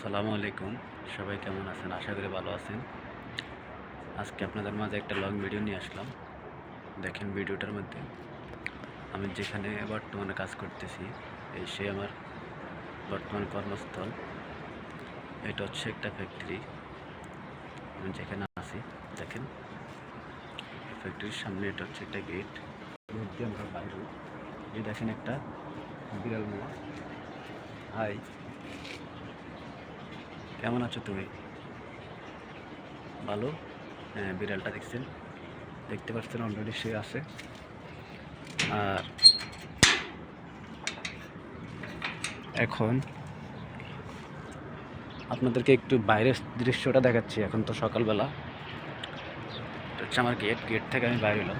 আসসালামু আলাইকুম। সবাই কেমন আছেন? আশা করি ভালো আছেন। আজকে আপনাদের মাঝে একটা লং ভিডিও নিয়ে আসলাম। দেখেন ভিডিওটার মধ্যে। আমি যেখানে বর্তমানে কাজ করতেছি, এই সে আমার বর্তমান কর্মস্থল। এটা হচ্ছে একটা ফ্যাক্টরি আমি যেখানে আছি, দেখেন। ফ্যাক্টরির সামনে এটা হচ্ছে একটা গেট দিয়ে আমরা বাইরে। এই দেখেন একটা বিড়াল মোয়া। হাই কেমন আছো তুমি? ভালো? হ্যাঁ বিড়ালটা দেখছেন? দেখতে পাচ্ছেন অলরেডি সে আছে। আর এখন আপনাদেরকে একটু বাইরের দৃশ্যটা দেখাচ্ছি, এখন তো সকালবেলা। হচ্ছে আমার গেট গেট থেকে আমি বাইরে এলাম।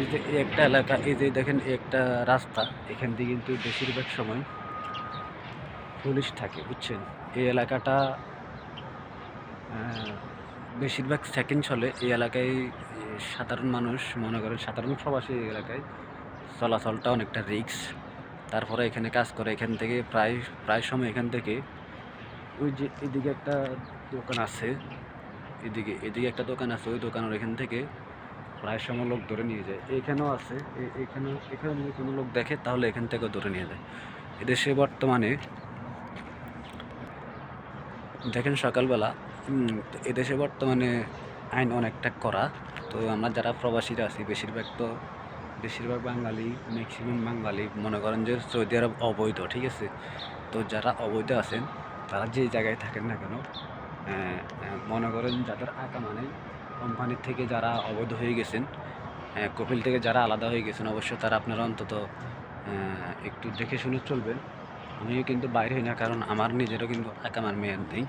এই যে একটা এলাকা, এই যে দেখেন একটা রাস্তা, এখান দিয়ে কিন্তু বেশিরভাগ সময় পুলিশ থাকে, বুঝছেন? এই এলাকাটা বেশিরভাগ সেকেন্ড চলে। এই এলাকায় সাধারণ মানুষ, মনে করেন সাধারণ প্রবাসী এই এলাকায় চলাচলটা অনেকটা রিক্স তারপরে এখানে কাজ করে, এখান থেকে প্রায় প্রায় সময় এখান থেকে ওই যে এদিকে একটা দোকান আছে, এদিকে এদিকে একটা দোকান আছে, ওই দোকানের এখান থেকে প্রায় সময় লোক ধরে নিয়ে যায়। এইখানেও আছে, এ- এখানেও এখানে যদি কোনো লোক দেখে তাহলে এখান থেকেও ধরে নিয়ে যায়। এদেশে বর্তমানে দেখেন সকালবেলা এদেশে বর্তমানে আইন অনেকটা করা তো আমরা যারা প্রবাসীরা আছি, বেশিরভাগ তো, বেশিরভাগ বাঙালি ম্যাক্সিমাম বাঙালি, মনে করেন যে সৌদি আরব অবৈধ, ঠিক আছে? তো যারা অবৈধ আছেন, তারা যে জায়গায় থাকেন না কেন মনে করেন যাদের আঁকা মানে কোম্পানির থেকে যারা অবৈধ হয়ে গেছেন কপিল থেকে যারা আলাদা হয়ে গেছেন, অবশ্য তারা আপনারা অন্তত একটু দেখে শুনে চলবেন। আমিও কিন্তু বাইরে হই না, কারণ আমার নিজেরও কিন্তু আকামার মেয়াদ নেই।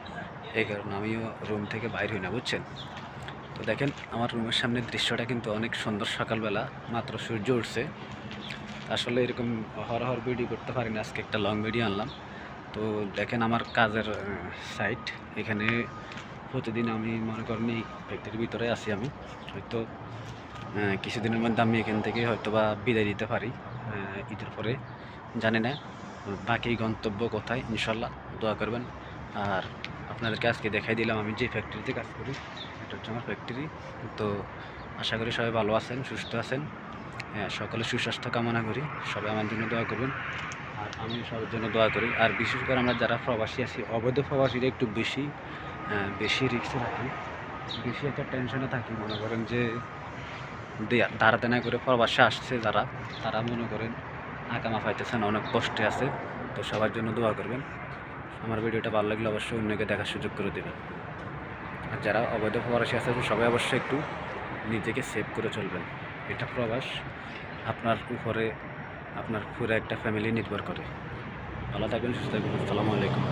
এই কারণে আমিও রুম থেকে বাইর হই না, বুঝছেন? তো দেখেন, আমার রুমের সামনের দৃশ্যটা কিন্তু অনেক সুন্দর সকালবেলা, মাত্র সূর্য উঠছে। আসলে এরকম হরহর ভিডিও করতে পারি না, আজকে একটা লং ভিডিও আনলাম। তো দেখেন আমার কাজের সাইট এখানে প্রতিদিন আমি মনে করেন এই ফ্যাক্টরির ভিতরে আছি আমি। হয়তো কিছুদিনের মধ্যে আমি এখান থেকে হয়তো বা বিদায় দিতে পারি ঈদের পরে, জানি না। বাকি গন্তব্য কোথায়, ইনশাল্লাহ দোয়া করবেন। আর আপনাদেরকে আজকে দেখাই দিলাম আমি যে ফ্যাক্টরিতে কাজ করি, এটা হচ্ছে আমার ফ্যাক্টরি তো আশা করি সবাই ভালো আছেন, সুস্থ আছেন। হ্যাঁ সকলে সুস্বাস্থ্য কামনা করি, সবাই আমার জন্য দোয়া করবেন। আর আমি সবার জন্য দোয়া করি। আর বিশেষ করে আমরা যারা প্রবাসী আছি, অবৈধ প্রবাসীরা একটু বেশি বেশি রিক্সে থাকি, বেশি একটা টেনশনে থাকি। মনে করেন যে দে- দাঁড়াতে না করে প্রবাসে আসছে যারা, তারা মনে করেন আকামা পাইতেছেন অনেক কষ্টে আছে, তো সবার জন্য দোয়া করবেন। আমার ভিডিওটা ভালো লাগলে অবশ্যই অন্যকে দেখার সুযোগ করে দেবেন। আর যারা অবৈধ প্রবাসী আছে সবাই অবশ্যই একটু নিজেকে সেভ করে চলবেন। এটা প্রবাস আপনার উপরে, আপনার পুরো একটা ফ্যামিলি নির্ভর করে। ভালো থাকবেন, সুস্থ থাকবেন। আসসালামু আলাইকুম।